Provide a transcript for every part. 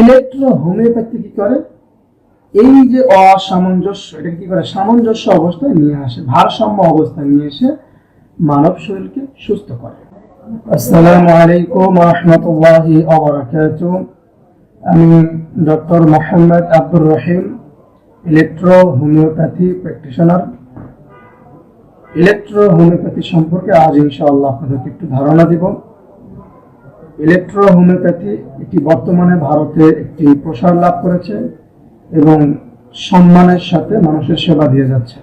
Electro homeopathy কি করে? এই যে অসামঞ্জস্য, এটা কি করে? সামঞ্জস্য অবস্থায় নিয়ে আসে, ভারসাম্য অবস্থায় নিয়ে এসে মানব শরীরকে সুস্থ করে। আসসালামু আলাইকুম রহমতুল্লাহি আমি doctor Mohammad Abdur Rahim electro homeopathy practitioner. Electro homeopathy সম্পর্কে আজ ইনশাআল্লাহ আপনাদেরকে একটু ধারণা দিব। ইলেকট্রো হোমিওপ্যাথি এটি বর্তমানে ভারতে একটি প্রসার লাভ করেছে এবং সম্মানের সাথে মানুষের সেবা দিয়ে যাচ্ছে।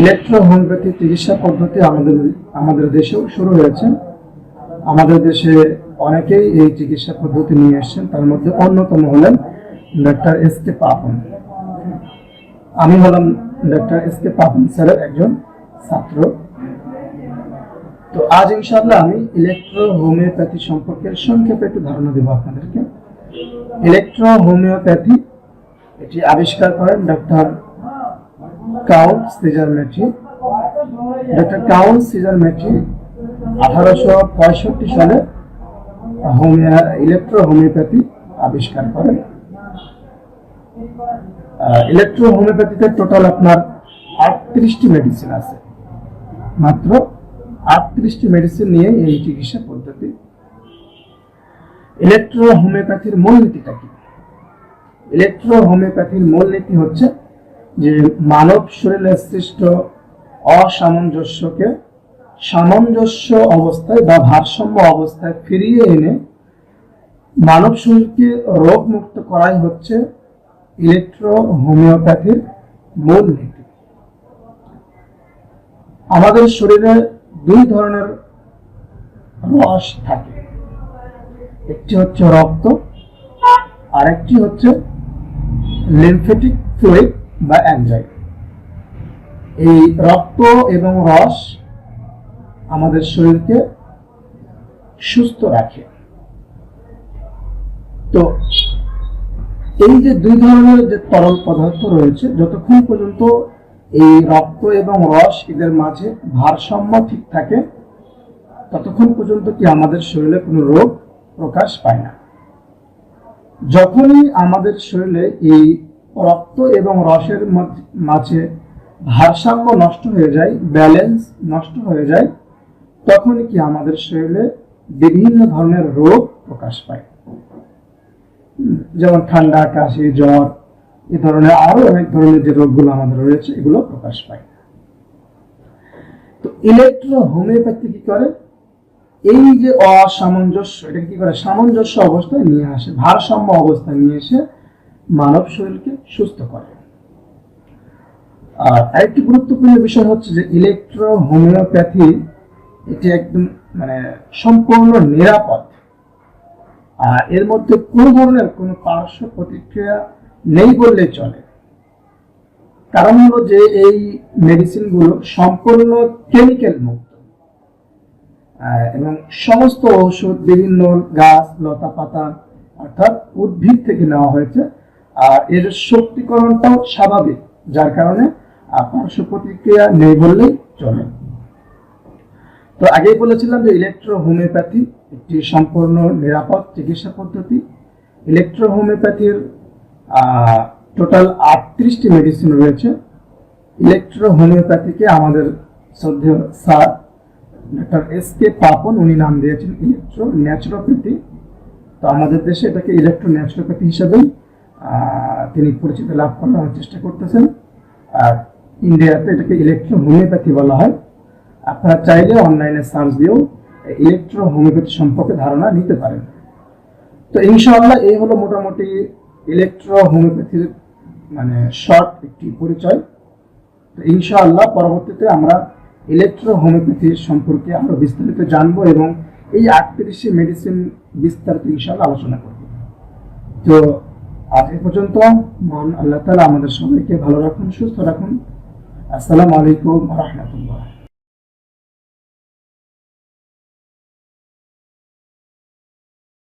ইলেকট্রো হোমিওপ্যাথি চিকিৎসা পদ্ধতি আমাদের আমাদের দেশেও শুরু হয়েছে। আমাদের দেশে অনেকেই এই চিকিৎসা পদ্ধতি নিয়ে এসেছেন, তার মধ্যে অন্যতম হলেন ডাক্তার এস কে পাপন। আমি হলাম ডাক্তার এস কে পাপন স্যারের একজন ছাত্র। তো আজ ইনশাআল্লাহ আমি ইলেকট্রো হোমিওপ্যাথি সম্পর্কে সংক্ষেপে একটু ধারণা দেবো আপনাদেরকে। ইলেকট্রো হোমিওপ্যাথি এটি আবিষ্কার করেন doctor Count Cesare Mattei doctor Count Cesare Mattei আঠারোশো পঁয়ষট্টি সালে হোমিও ইলেকট্রো হোমিওপ্যাথি আবিষ্কার করেন। ইলেকট্রো হোমিওপ্যাথিতে টোটাল আপনার আটত্রিশটি মেডিসিন আছে। মাত্র আটত্রিশটি মেডিসিন নিয়ে এই চিকিৎসা পদ্ধতি। ইলেকট্রো হোমিওপ্যাথির মূলনীতিটা কি? ইলেকট্রো হোমিওপ্যাথির মূলনীতি হচ্ছে যে মানব শরীরে সৃষ্ট অসামঞ্জস্যকে সামঞ্জস্য অবস্থায় বা ভারসাম্য অবস্থায় ফিরিয়ে এনে মানব শরীরকে রোগ মুক্ত করাই হচ্ছে ইলেকট্রো হোমিওপ্যাথির মূল নীতি আমাদের শরীরে দুই ধরনের রস থাকে। একটি হচ্ছে রক্ত, আরেকটি হচ্ছে লিমফেটিক ফ্লুইড বা অ্যানজাইম এই রক্ত এবং রস আমাদের শরীরকে সুস্থ রাখে। তো এই যে দুই ধরনের যে তরল পদার্থ রয়েছে, যতক্ষণ পর্যন্ত এই রক্ত এবং রস এদের মাঝে ভারসাম্য ঠিক থাকে, ততক্ষণ পর্যন্ত কি আমাদের শরীরে কোনো রোগ প্রকাশ পায় না। যখনই আমাদের শরীরে এই রক্ত এবং রসের মাঝে ভারসাম্য নষ্ট হয়ে যায়, ব্যালেন্স নষ্ট হয়ে যায় তখন কি আমাদের শরীরে বিভিন্ন ধরনের রোগ প্রকাশ পায়। যেমন ঠান্ডা, কাশি, জ্বর এ ধরনের আরও অনেক ধরনের যে রোগগুলো আমাদের রয়েছে, এগুলো প্রকাশ পায় তো ইলেকট্রো হোমিওপ্যাথি কি করে? এই যে অসামঞ্জস্য, এটা কি করে? সামঞ্জস্য অবস্থায় নিয়ে আসে, ভারসাম্য অবস্থায় নিয়ে এসে মানব শরীরকে সুস্থ করে। আর আরেকটি গুরুত্বপূর্ণ বিষয় হচ্ছে যে ইলেকট্রো হোমিওপ্যাথি এটি একদম মানে সম্পূর্ণ নিরাপদ। আর এর মধ্যে কোনো ধরনের কোনো পার্শ্ব প্রতিক্রিয়া নেই বললে চলে। কারণ হলো যে এই মেডিসিনগুলো সম্পূর্ণ কেমিক্যাল মুক্ত। এবং সমস্ত ঔষধ, বিভিন্ন গাছ লতা পাতা অর্থাৎ উদ্ভিদ থেকে নেওয়া হয়েছে। আর এর শক্তিকরণটাও স্বাভাবিক, যার কারণে পার্শ্ব প্রতিক্রিয়া নেই বললেই চলে। তো আগেই বলেছিলাম যে ইলেকট্রো হোমিওপ্যাথি একটি সম্পূর্ণ নিরাপদ চিকিৎসা পদ্ধতি। ইলেকট্রো হোমিওপ্যাথির টোটাল আটত্রিশটি মেডিসিন রয়েছে। ইলেকট্রো হোমিওপ্যাথিকে আমাদের শ্রদ্ধেয় sir doctor S K Papan উনি নাম দিয়েছেন ইলেকট্রো ন্যাচুরোপ্যাথি তো আমাদের দেশে এটাকে ইলেকট্রো ন্যাচুরোপ্যাথি হিসাবেই তিনি পরিচিতি লাভ করার চেষ্টা করতেছেন। আর ইন্ডিয়াতে এটাকে ইলেকট্রো হোমিওপ্যাথি বলা হয়। আপনারা চাইলে অনলাইনে সার্চ দিয়েও ইলেকট্রো হোমিওপ্যাথি সম্পর্কে ধারণা নিতে পারেন। তো ইনশাআল্লাহ এই হলো মোটামুটি ইলেকট্রো হোমিওপ্যাথির মানে শর্ট একটি পরিচয়। তো ইনশাআল্লাহ পরবর্তীতে আমরা ইলেকট্রো হোমিওপ্যাথি সম্পর্কে আরও বিস্তারিত জানব এবং এই আটত্রিশটি মেডিসিন বিস্তারিত ইনশাআল্লাহ আলোচনা করব। তো আজ এ পর্যন্ত মহান আল্লাহ তালা আমাদের সবাইকে ভালো রাখুন, সুস্থ রাখুন। আসসালামু আলাইকুম রহমতুল্লাহ।